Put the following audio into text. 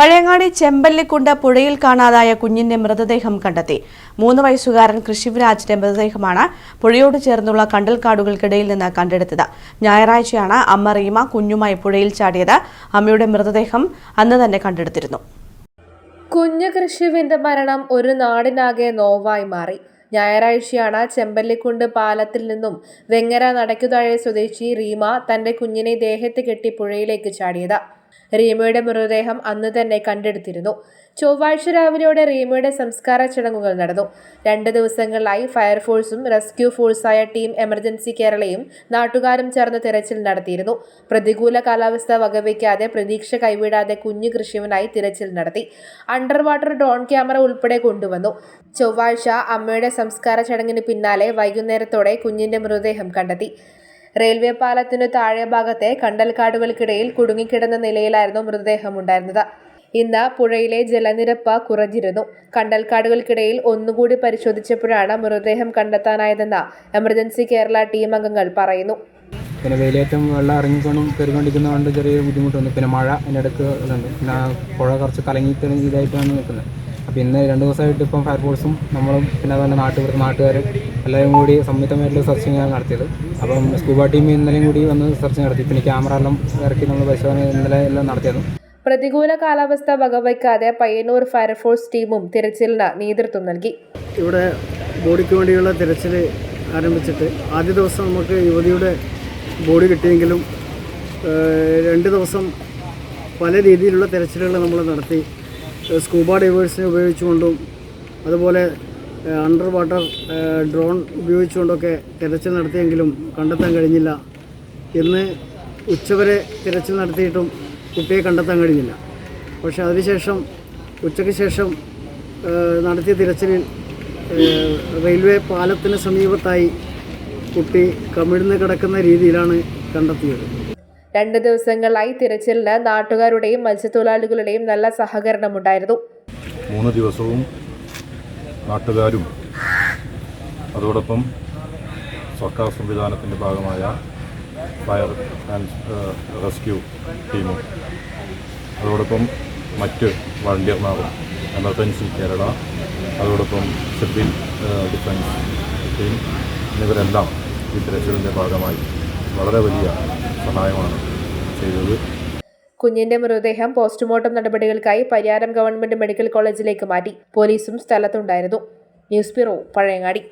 പഴയങ്ങാടി ചെമ്പല്ലിക്കുണ്ട് പുഴയിൽ കാണാതായ കുഞ്ഞിന്റെ മൃതദേഹം കണ്ടെത്തി. മൂന്ന് വയസ്സുകാരൻ കൃഷിവരാജിന്റെ മൃതദേഹമാണ് പുഴയോട് ചേർന്നുള്ള കണ്ടൽക്കാടുകൾക്കിടയിൽ നിന്ന് കണ്ടെടുത്തത്. ഞായറാഴ്ചയാണ് അമ്മ റീമ കുഞ്ഞുമായി പുഴയിൽ ചാടിയത്. അമ്മയുടെ മൃതദേഹം അന്ന് തന്നെ കണ്ടെടുത്തിരുന്നു. കുഞ്ഞു കൃഷിവിന്റെ മരണം ഒരു നാടിനാകെ നോവായി മാറി. ഞായറാഴ്ചയാണ് ചെമ്പല്ലിക്കുണ്ട് പാലത്തിൽ നിന്നും വെങ്ങര നടക്കുതാഴെ സ്വദേശി റീമ തന്റെ കുഞ്ഞിനെ ദേഹത്ത് കെട്ടി പുഴയിലേക്ക് ചാടിയത്. റീമയുടെ മൃതദേഹം അന്ന് തന്നെ കണ്ടെടുത്തിരുന്നു. ചൊവ്വാഴ്ച രാവിലെയോടെ റീമയുടെ സംസ്കാര ചടങ്ങുകൾ നടന്നു. രണ്ട് ദിവസങ്ങളിലായി ഫയർഫോഴ്സും റെസ്ക്യൂ ഫോഴ്സായ ടീം എമർജൻസി കേരളയും നാട്ടുകാരും ചേർന്ന് തിരച്ചിൽ നടത്തിയിരുന്നു. പ്രതികൂല കാലാവസ്ഥ വകവയ്ക്കാതെ പ്രതീക്ഷ കൈവിടാതെ കുഞ്ഞു കൃഷിവനായി തിരച്ചിൽ നടത്തി. അണ്ടർ വാട്ടർ ഡ്രോൺ ക്യാമറ ഉൾപ്പെടെ കൊണ്ടുവന്നു. ചൊവ്വാഴ്ച അമ്മയുടെ സംസ്കാര ചടങ്ങിന് പിന്നാലെ വൈകുന്നേരത്തോടെ കുഞ്ഞിന്റെ മൃതദേഹം കണ്ടെത്തി. റെയിൽവേ പാലത്തിനു താഴെ ഭാഗത്തെ കണ്ടൽക്കാടുകൾക്കിടയിൽ കുടുങ്ങിക്കിടന്ന നിലയിലായിരുന്നു മൃതദേഹം ഉണ്ടായിരുന്നത് ഇന്ന് പുഴയിലെ ജലനിരപ്പ് കുറഞ്ഞിരുന്നു. കണ്ടൽക്കാടുകൾക്കിടയിൽ ഒന്നുകൂടി പരിശോധിച്ചപ്പോഴാണ് മൃതദേഹം കണ്ടെത്താനായതെന്ന് എമർജൻസി കേരള ടീം അംഗങ്ങൾ പറയുന്നു. പിന്നെ വെയിലേറ്റം വെള്ളം ഇറങ്ങിക്കൊണ്ടും കയറിക്കൊണ്ടിരിക്കുന്നതുകൊണ്ട് ചെറിയ ബുദ്ധിമുട്ടുണ്ട്. പിന്നെ മഴ അതിന്റെ ഇടയ്ക്ക് ഇതുണ്ട്. പിന്നെ പുഴ കുറച്ച് കലങ്ങി കലങ്ങിയിട്ട് ഇതായിട്ടാണ് നിൽക്കുന്നത്. അപ്പോൾ ഇന്ന് രണ്ട് ദിവസമായിട്ട് ഇപ്പം ഫയർഫോഴ്സും നമ്മളും പിന്നെ അതുപോലെ നാട്ടുകാർ നാട്ടുകാരും എല്ലാവരും കൂടി സംയുക്തമായിട്ടുള്ള സെർച്ചിങ്ങാണ് നടത്തിയത്. അപ്പം സ്കൂബ ടീം ഇന്നലെയും കൂടി വന്ന് സെർച്ച് നടത്തി. പിന്നെ ക്യാമറ എല്ലാം ഇറക്കി നമ്മൾ പരിശോധന ഇന്നലെ എല്ലാം നടത്തിയത്. പ്രതികൂല കാലാവസ്ഥ വകവയ്ക്കാതെ പയ്യന്നൂർ ഫയർഫോഴ്സ് ടീമും തിരച്ചിലിന് നേതൃത്വം നൽകി. ഇവിടെ ബോഡിക്ക് വേണ്ടിയുള്ള തിരച്ചിൽ ആരംഭിച്ചിട്ട് ആദ്യ ദിവസം നമുക്ക് യുവതിയുടെ ബോഡി കിട്ടിയെങ്കിലും രണ്ട് ദിവസം പല രീതിയിലുള്ള തിരച്ചിലുകൾ നമ്മൾ നടത്തി. സ്കൂബ ഡൈവേഴ്സിനെ ഉപയോഗിച്ചുകൊണ്ടും അതുപോലെ അണ്ടർ വാട്ടർ ഡ്രോൺ ഉപയോഗിച്ചുകൊണ്ടൊക്കെ തിരച്ചിൽ നടത്തിയെങ്കിലും കണ്ടെത്താൻ കഴിഞ്ഞില്ല. ഇന്ന് ഉച്ചവരെ തിരച്ചിൽ നടത്തിയിട്ടും കുട്ടിയെ കണ്ടെത്താൻ കഴിഞ്ഞില്ല. പക്ഷേ അതിനുശേഷം ഉച്ചയ്ക്ക് ശേഷം നടത്തിയ തിരച്ചിലിൽ റെയിൽവേ പാലത്തിന് സമീപത്തായി കുട്ടി കമിഴ്ന്ന് കിടക്കുന്ന രീതിയിലാണ് കണ്ടെത്തിയത്. രണ്ട് ദിവസങ്ങളായി തിരച്ചിലിന് നാട്ടുകാരുടെയും മത്സ്യത്തൊഴിലാളികളുടെയും നല്ല സഹകരണമുണ്ടായിരുന്നു. മൂന്ന് ദിവസവും നാട്ടുകാരും അതോടൊപ്പം സർക്കാർ സംവിധാനത്തിന്റെ ഭാഗമായ ഫയർ ആൻഡ് റെസ്ക്യൂ ടീമും അതോടൊപ്പം മറ്റ് വളണ്ടിയർമാരും എമർജൻസി കേരള അതോടൊപ്പം സിവിൽ ഡിഫൻസ് ടീം എന്നിവരെല്ലാം ഈ തിരച്ചിലിന്റെ ഭാഗമായി. വളരെ വലിയ സഹായമാണ് ചെയ്തത്. കുഞ്ഞിന്റെ മൃതദേഹം പോസ്റ്റ്മോർട്ടം നടപടികൾക്കായി പരിയാരം ഗവൺമെന്റ് മെഡിക്കൽ കോളേജിലേക്ക് മാറ്റി. പോലീസും സ്ഥലത്തുണ്ടായിരുന്നു. News bureau Pazhayangadi.